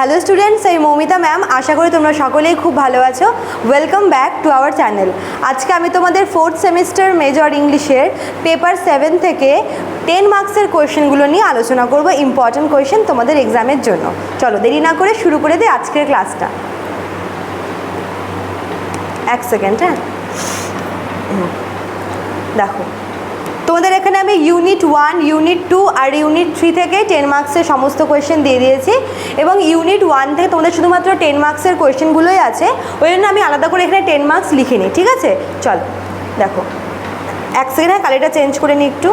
Hello students এই Moumita ma'am আশা করি তোমরা সকলেই খুব ভালো আছো। Welcome back to our channel আজকে আমি তোমাদের ফোর্থ সেমিস্টার মেজর ইংলিশের পেপার সেভেন থেকে টেন মার্কসের কোয়েশ্চেনগুলো নিয়ে আলোচনা করব ইম্পর্ট্যান্ট কোয়েশ্চেন তোমাদের এক্সামের জন্য। চলো, দেরি না করে শুরু করে দিই আজকের ক্লাসটা এক সেকেন্ড হ্যাঁ। দেখো তোমাদের এখানে আমি ইউনিট ওয়ান ইউনিট টু আর ইউনিট থ্রি থেকে টেন মার্কসের সমস্ত কোয়েশ্চেন দিয়ে দিয়েছি এবং ইউনিট ওয়ান থেকে তোমাদের শুধুমাত্র টেন মার্কসের কোয়েশ্চেনগুলোই আছে। ওই জন্য আমি আলাদা করে এখানে টেন মার্কস লিখে নিই ঠিক আছে? চল, দেখো। এক সেকেন্ড হ্যাঁ কালিটা চেঞ্জ করে নিই একটু।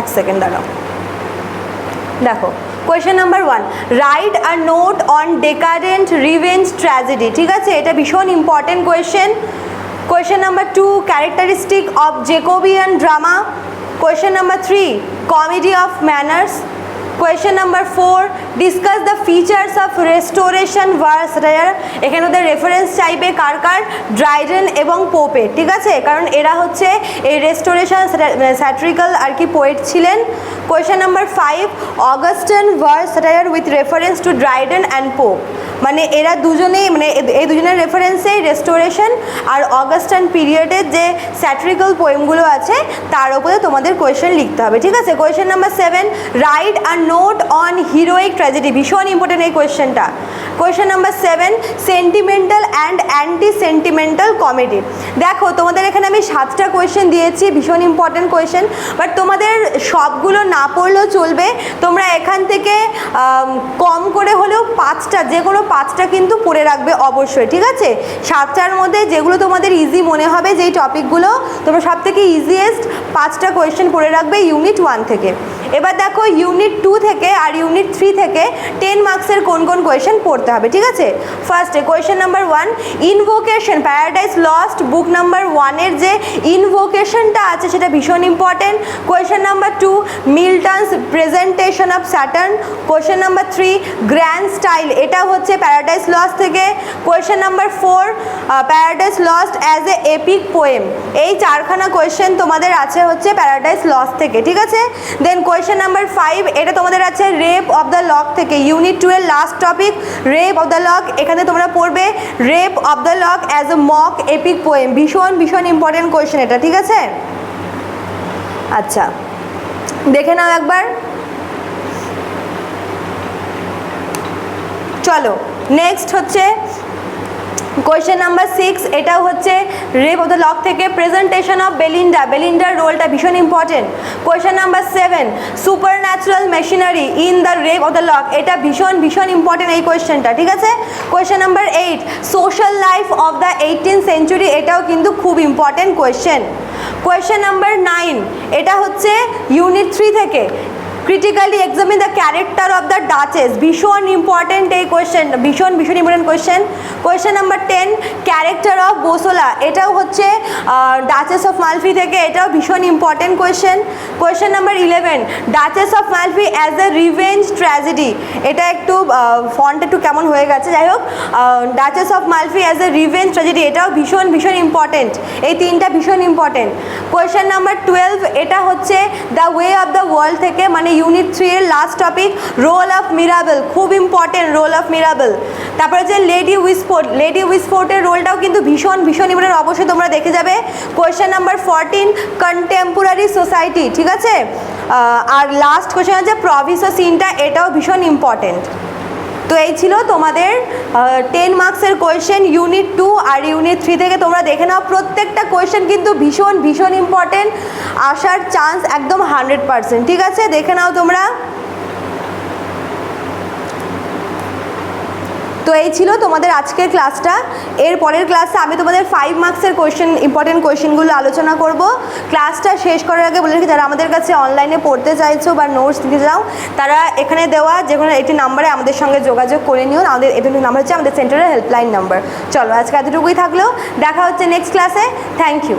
এক সেকেন্ড দাঁড়াও। দেখো question number one write a note on decadent revenge tragedy ঠিক আছে? এটা ভীষণ important question Question number two, characteristic of Jacobean drama. Question number three, comedy of manners. Question number four, discuss the features of restoration verse এখানে ওদের reference চাইবে কার কার? Dryden এবং পোপে ঠিক আছে? কারণ এরা হচ্ছে এই রেস্টোরেশন স্যাট্রিক্যাল আর কি পোয়েট ছিলেন। Question number five Augustan verse satire with reference to Dryden and Pope মানে এরা দুজনেই মানে এই দুজনের রেফারেন্সেই রেস্টোরেশন আর অগাস্টান পিরিয়ডের যে স্যাট্রিক্যাল পোয়েমগুলো আছে, তার উপরে তোমাদের কোয়েশ্চেন লিখতে হবে, ঠিক আছে? Question number seven write a note on heroic tragedy ভীষণ ইম্পর্টেন্ট এই কোয়েশ্চেনটা question number seven sentimental and anti sentimental comedy দেখো, তোমাদের এখানে আমি সাতটা কোয়েশ্চেন দিয়েছি, ভীষণ ইম্পর্টেন্ট কোয়েশ্চেন বাট তোমাদের সবগুলো না পড়লেও চলবে। তোমরা এখান থেকে কম করে হলেও পাঁচটা, যে কোনো পাঁচটা কিন্তু পড়ে রাখবে অবশ্যই, ঠিক আছে? সাতটার মধ্যে যেগুলো তোমাদের ইজি মনে হবে, যেই টপিকগুলো তোমরা সব থেকে ইজিয়েস্ট পাঁচটা কোয়েশ্চেন পড়ে রাখবে ইউনিট ওয়ান থেকে। এবার দেখো ইউনিট টু থেকে আর ইউনিট থ্রি থেকে টেন মার্কসের কোন কোন কোয়েশ্চেন পড়তে হবে, ঠিক আছে? ফার্স্টে question number one invocation Paradise Lost book number ওয়ানের যে ইনভোকেশনটা আছে, সেটা ভীষণ important to Milton's presentation of Satan question number three grand style এটা হচ্ছে প্যারাডাইস লস্ট থেকে। Question number four Paradise Lost as a epic poem এই চারখানা কোয়েশ্চেন তোমাদের আছে হচ্ছে প্যারাডাইস লস্ট থেকে, ঠিক আছে? দেন কোয়েশ্চেন নাম্বার ফাইভ এটা তোমাদের আছে রেপ অফ দ্য লক থেকে। ইউনিট টু এর last topic Rape of the Lock এখানে তোমরা পড়বে Rape of the Lock as a mock epic poem ভীষণ ভীষণ ইম্পর্টেন্ট কোয়েশ্চেন এটা, ঠিক আছে? আচ্ছা। দেখে নাও একবার। চলো নেক্সট হচ্ছে কোয়েশ্চেন নাম্বার সিক্স এটাও হচ্ছে রেপ অফ দ্য লক থেকে প্রেজেন্টেশন অফ বেলিন্ডা বেলিন্ডার রোলটা ভীষণ important question number seven supernatural machinery in the Rape of the Lock এটা ভীষণ ভীষণ ইম্পর্টেন্ট এই কোয়েশ্চেনটা ঠিক আছে? Question number eight social life of the eighteen century এটাও কিন্তু খুব important question question number nine এটা হচ্ছে ইউনিট থ্রি থেকে। Critically examine the character of the Duchess ভীষণ ইম্পর্টেন্ট এই কোয়েশ্চেন ভীষণ ভীষণ important question question number ten character of Bosola এটাও হচ্ছে ডাচেস অফ মালফি থেকে এটাও ভীষণ important question question number eleven Duchess of Malfi as a revenge tragedy এটা একটু ফন্ট একটু কেমন হয়ে গেছে। যাই হোক Duchess of Malfi as a revenge tragedy এটাও ভীষণ ভীষণ ইম্পর্টেন্ট এই তিনটা ভীষণ ইম্পর্টেন্ট কোয়েশ্চেন নাম্বার টুয়েলভ এটা হচ্ছে the way of the world থেকে মানে ইউনিট থ্রি এর last topic role of Mirabell খুব ইম্পর্টেন্ট রোল অফ মিরাবেল তারপরে যে লেডি উইসফোর্ট লেডি উইসফোর্টের রোলটাও কিন্তু ভীষণ ভীষণ ইম্পর্টেন্ট অবশ্যই তোমরা দেখে যাবে। Question number fourteen contemporary society ঠিক আছে? আর লাস্ট কোয়েশ্চেন আছে প্রভিসো সিনটা এটাও ভীষণ ইম্পর্টেন্ট তো এই ছিল তোমাদের টেন মার্কসের কোয়েশ্চেন ইউনিট টু আর ইউনিট থ্রি থেকে তোমরা দেখে নাও। প্রত্যেকটা কোয়েশ্চেন কিন্তু ভীষণ ভীষণ ইম্পর্টেন্ট আসার চান্স একদম হান্ড্রেড পারসেন্ট ঠিক আছে? দেখে নাও তোমরা। তো এই ছিল তোমাদের আজকের ক্লাসটা এর পরের ক্লাসে আমি তোমাদের ফাইভ মার্কসের কোয়েশ্চেন ইম্পর্টেন্ট কোয়েশ্চেনগুলো আলোচনা করব। ক্লাসটা শেষ করার আগে বলে রাখি, যারা আমাদের কাছে অনলাইনে পড়তে চাইছো বা নোটস দিতে চাও, তারা এখানে দেওয়া যে কোনো একটি নাম্বারে আমাদের সঙ্গে যোগাযোগ করে নিও। আমাদের এটি নাম্বার হচ্ছে আমাদের সেন্টারের হেল্পলাইন নাম্বার চলো, আজকে এতটুকুই থাকলেও দেখা হচ্ছে নেক্সট ক্লাসে থ্যাংক ইউ